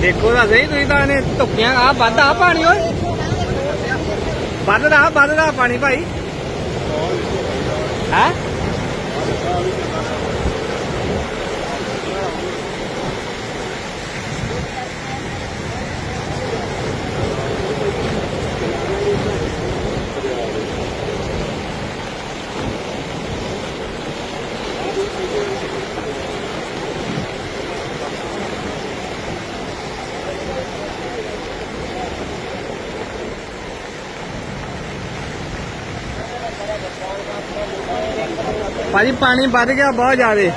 ਦੇਖੋ ਤਾਂ ਸਹੀ, ਤੁਸੀਂ ਤਾਂ ਇਹਨੇ ਧੁੱਕੀਆਂ ਆ ਵੱਧ ਪਾਣੀ, ਓਏ। ਵੱਧਦਾ ਵੱਧਦਾ ਪਾਣੀ, ਭਾਈ। ਹੈ? ਭਾਜੀ ਪਾਣੀ ਵੱਧ ਗਿਆ ਬਹੁਤ ਜ਼ਿਆਦਾ।